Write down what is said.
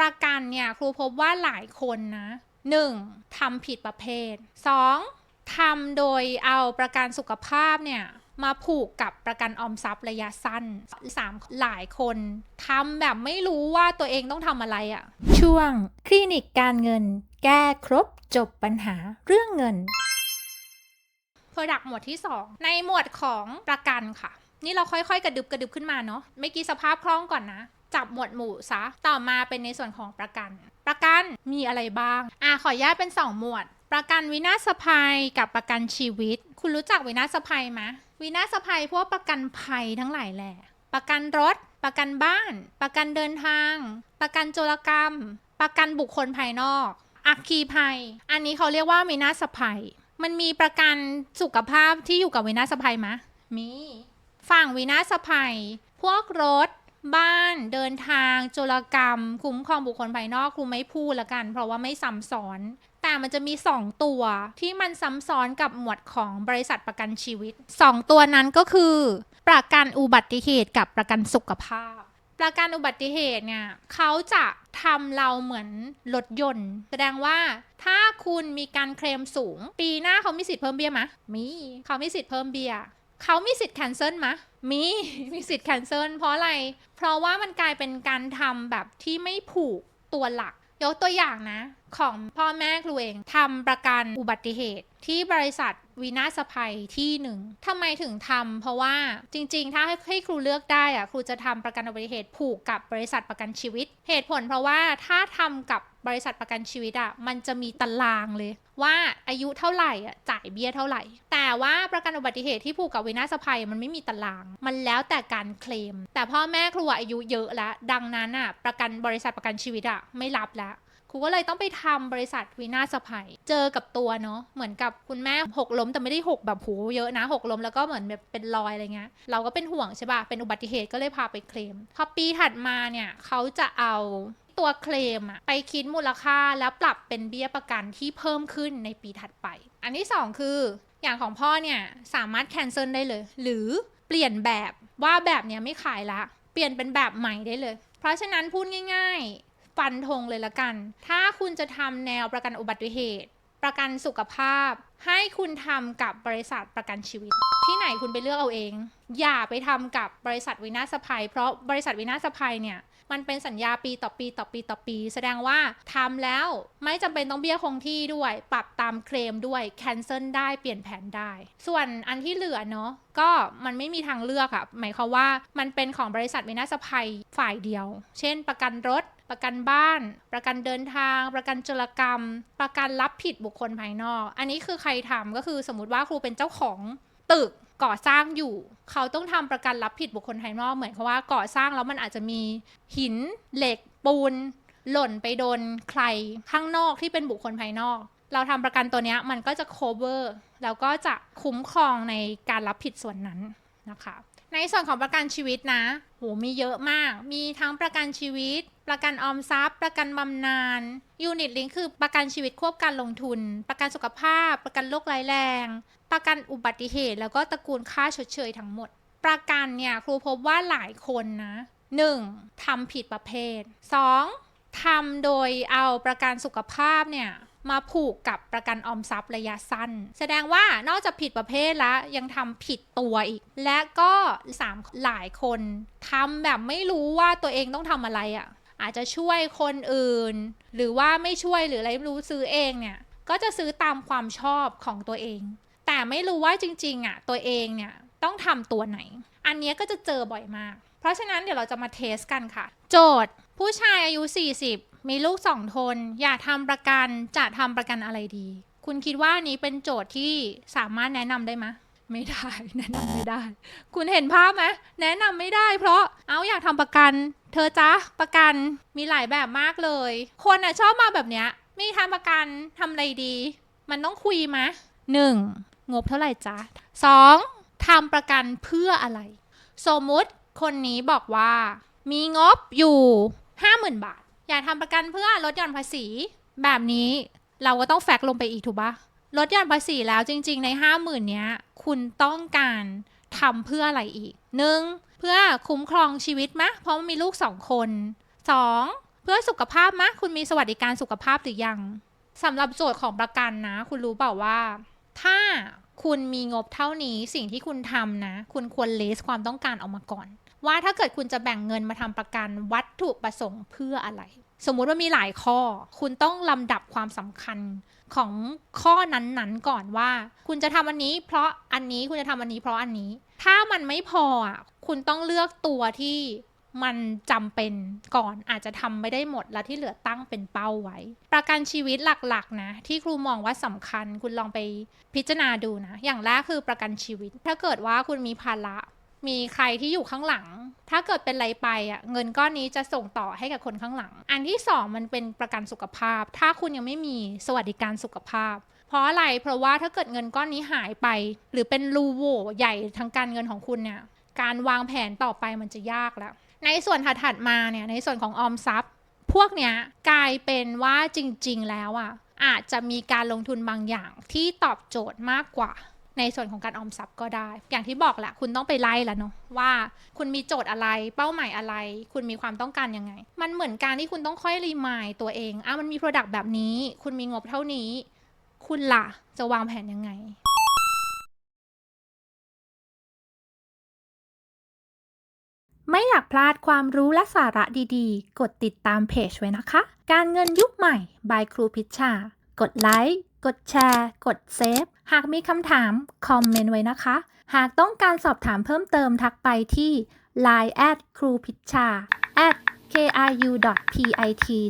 ประกันเนี่ยครูพบว่าหลายคนนะ 1. ทำผิดประเภท 2. ทำโดยเอาประกันสุขภาพเนี่ยมาผูกกับประกันออมทรัพย์ระยะสั้น 3. หลายคนทำแบบไม่รู้ว่าตัวเองต้องทำอะไรอะ่ะ ช่วงคลินิกการเงิน แก้ครบจบปัญหาเรื่องเงิน Product หมวดที่ 2 ในหมวดของประกันค่ะ นี่เราค่อยๆ กระดึบกระดึบขึ้นมาเนาะไม่อกี้สภาพคล่องก่อนนะ จับหมวดหมู่ซะ ต่อมาเป็นในส่วนของประกัน ประกันมีอะไรบ้าง อะขอแยกเป็น 2 หมวด ประกันวินาศภัยกับประกันชีวิต คุณรู้จักวินาศภัยไหมวินาศภัยพวกประกันภัยทั้งหลายแหละ ประกันรถ ประกันบ้าน ประกันเดินทาง ประกันโจรกรรม ประกันบุคคลภายนอก อัคคีภัย อันนี้เขาเรียกว่าวินาศภัย มันมีประกันสุขภาพที่อยู่กับวินาศภัยไหมมี ฝั่งวินาศภัย พวกรถ บ้านเดินทางโจรกรรม คุ้มครองบุคคลภายนอกครูไม่พูดละกัน เพราะว่าไม่ซ้ำซ้อน แต่มันจะมี 2 ตัวที่มันซ้ำซ้อนกับหมวดของบริษัทประกันชีวิต 2 ตัวนั้นก็คือ ประกันอุบัติเหตุกับประกันสุขภาพ ประกันอุบัติเหตุเนี่ยเขาจะทำเราเหมือนรถยนต์ แสดงว่าถ้าคุณมีการเคลมสูง ปีหน้าเขามีสิทธิ์เพิ่มเบี้ยไหมมีเขามีสิทธิ์เพิ่มเบี้ย เขามีสิทธิ์แคนเซิลไหมมี มีสิทธิ์แคนเซิลเพราะอะไร เพราะว่ามันกลายเป็นการทำแบบที่ไม่ผูกตัวหลัก ยกตัวอย่างนะ ของพ่อแม่ครูเองทำประกันอุบัติเหตุ ที่บริษัท วีนาศภัยที่หนึ่งทำไมถึงทำเพราะว่าจริง ๆ ถ้าให้ให้ครูเลือกได้อะครูจะทำประกันอุบัติเหตุผูกกับบริษัทประกันชีวิต เหตุผลเพราะว่าถ้าทำกับบริษัทประกันชีวิตอะมันจะมีตารางเลย ว่าอายุเท่าไหร่อะจ่ายเบี้ยเท่าไหร่ แต่ว่าประกันอุบัติเหตุที่ผูกกับวินาศภัยมันไม่มีตาราง มันแล้วแต่การเคลม แต่พ่อแม่ครูอายุเยอะแล้ว ดังนั้นอะประกันบริษัทประกันชีวิตอะไม่รับแล้ว ครูก็เลยต้องไปทำบริษัทวินาศภัยเจอกับตัวเนาะเหมือนกับคุณแม่หกล้มแต่ไม่ได้หกแบบหูเยอะนะหกล้มแล้วก็เหมือนแบบเป็นรอยอะไรเงี้ยเราก็เป็นห่วงใช่ปะเป็นอุบัติเหตุก็เลยพาไปเคลมพอปีถัดมาเนี่ยเขาจะเอาตัวเคลมอะไปคิดมูลค่าแล้วปรับเป็นเบี้ยประกันที่เพิ่มขึ้นในปีถัดไป อันที่สองคือ อย่างของพ่อเนี่ยสามารถแคนเซิลได้เลย หรือเปลี่ยนแบบว่าแบบเนี้ยไม่ขายละ เปลี่ยนเป็นแบบใหม่ได้เลย เพราะฉะนั้นพูดง่าย ฟันธงเลยละกัน ถ้าคุณจะทำแนวประกันอุบัติเหตุ ประกันสุขภาพ ให้คุณทำกับบริษัทประกันชีวิต ที่ไหนคุณไปเลือกเอาเอง อย่าไปทำกับบริษัทวินาศภัย เพราะบริษัทวินาศภัยเนี่ย มันเป็นสัญญาปีต่อปีต่อปีต่อปี แสดงว่าทำแล้วไม่จำเป็นต้องเบี้ยคงที่ด้วย ปรับตามเคลมด้วยแคนเซิลได้เปลี่ยนแผนได้ ส่วนอันที่เหลือเนาะก็มันไม่มีทางเลือกอะหมายความว่ามันเป็นของบริษัทวินาศภัยฝ่ายเดียว เช่น ประกันรถประกันบ้าน ประกันเดินทาง ประกันจุลกรรม ประกันรับผิดบุคคลภายนอก อันนี้คือใครทำก็คือสมมติว่าครูเป็นเจ้าของตึก ก่อสร้างอยู่ เขาต้องทำประกันรับผิดบุคคลภายนอกเหมือนเขาว่าก่อสร้างแล้วมันอาจจะมีหินเหล็กปูน หล่นไปโดนใครข้างนอกที่เป็นบุคคลภายนอก เราทำประกันตัวนี้มันก็จะ cover แล้วก็จะคุ้มครองในการรับผิดส่วนนั้นนะคะ ในส่วนของประกันชีวิตนะโหมีเยอะมาก มีทั้งประกันชีวิต ประกันออมทรัพย์ ประกันบำนาญยูนิตลิงคือประกันชีวิตควบการลงทุน ประกันสุขภาพ ประกันโรคร้ายแรง ประกันอุบัติเหตุ แล้วก็ตระกูลค่าชดเชยทั้งหมด ประกันเนี่ยครูพบว่าหลายคนนะ 1. ทำผิดประเภท 2. ทำโดยเอาประกันสุขภาพเนี่ยมาผูกกับประกันออมทรัพย์ระยะสั้น แสดงว่านอกจากผิดประเภทแล้วยังทำผิดตัวอีก และก็ 3 หลายคนทำแบบไม่รู้ว่าตัวเองต้องทำอะไรอะ่ะ อาจจะช่วยคนอื่น หรือว่าไม่ช่วยหรืออะไรไม่รู้ซื้อเองเนี่ย ก็จะซื้อตามความชอบของตัวเอง แต่ไม่รู้ว่าจริงๆอะตัวเองเนี่ยต้องทำตัวไหน อันนี้ก็จะเจอบ่อยมาก เพราะฉะนั้นเดี๋ยวเราจะมาเทสกันค่ะ โจทย์ ผู้ชายอายุ 40 มีลูกสองคน อยากทำประกันจะทำประกันอะไรดี คุณคิดว่านี้เป็นโจทย์ที่สามารถแนะนำได้ไหมไม่ได้แนะนำไม่ได้ คุณเห็นภาพไหมแนะนำไม่ได้ เพราะเอาอยากทำประกัน เธอจ๊ะประกันมีหลายแบบมากเลย คนอะชอบมาแบบเนี้ยมีทำประกันทำอะไรดี มันต้องคุยไหมหนึ่ง งบเท่าไหร่จ๊ะสองทำประกันเพื่ออะไร สมมุติคนนี้บอกว่า มีงบอยู่ 50,000 บาท อยากทำประกันเพื่อลดหย่อนภาษี แบบนี้เราก็ต้องแฟกลงไปอีกถูกปะลดหย่อนภาษีแล้วจริง ๆ ใน 50,000เนี้ย คุณต้องการทำเพื่ออะไรอีกหนึ่งเพื่อคุ้มครองชีวิตมะ เพราะมันมีลูกสองคนสองเพื่อสุขภาพมะ คุณมีสวัสดิการสุขภาพหรือยังสำหรับโจทย์ของประกันนะ คุณรู้เปล่าว่า ถ้า คุณมีงบเท่านี้สิ่งที่คุณทำนะ คุณควรเลสความต้องการออกมาก่อน ว่าถ้าเกิดคุณจะแบ่งเงินมาทำประกันวัตถุประสงค์เพื่ออะไร สมมุติว่ามีหลายข้อ คุณต้องลำดับความสำคัญของข้อนั้นๆก่อนว่า คุณจะทำอันนี้ เพราะอันนี้คุณจะทำอันนี้เพราะอันนี้ ถ้ามันไม่พออะคุณต้องเลือกตัวที่ มันจำเป็นก่อนอาจจะทำไม่ได้หมดแล้วที่เหลือตั้งเป็นเป้าไว้ ประกันชีวิตหลักๆนะ ที่ครูมองว่าสำคัญคุณลองไปพิจารณาดูนะ อย่างแรกคือประกันชีวิต ถ้าเกิดว่าคุณมีภาระมีใครที่อยู่ข้างหลัง ถ้าเกิดเป็นไรไปอะเงินก้อนนี้จะส่งต่อให้กับคนข้างหลัง อันที่สองมันเป็นประกันสุขภาพ ถ้าคุณยังไม่มีสวัสดิการสุขภาพ เพราะอะไร เพราะว่าถ้าเกิดเงินก้อนนี้หายไป หรือเป็นรูโหว่ใหญ่ทางการเงินของคุณเนี่ย การวางแผนต่อไปมันจะยากแล้ว ในส่วนถัดๆมาเนี่ยในส่วนของออมทรัพย์ พวกเนี้ยกลายเป็นว่าจริง ๆ แล้วอะอาจจะมีการลงทุนบางอย่างที่ตอบโจทย์มากกว่า ในส่วนของการออมทรัพย์ก็ได้ อย่างที่บอกแหละคุณต้องไปไล่แล้วเนาะว่าคุณมีโจทย์อะไรเป้าหมายอะไร คุณมีความต้องการยังไง มันเหมือนการที่คุณต้องค่อยรีมายตัวเองอะมันมี Product แบบนี้ คุณมีงบเท่านี้ คุณล่ะจะวางแผนยังไง ไม่อยากพลาดความรู้และสาระดีๆ กดติดตามเพจไว้นะคะ การเงินยุคใหม่บายครูพิชชา กดไลค์ กดแชร์ กดเซฟ หากมีคำถาม คอมเมนต์ไว้นะคะ หากต้องการสอบถามเพิ่มเติมทักไปที่ line at ครูพิชชา at kru.pitcha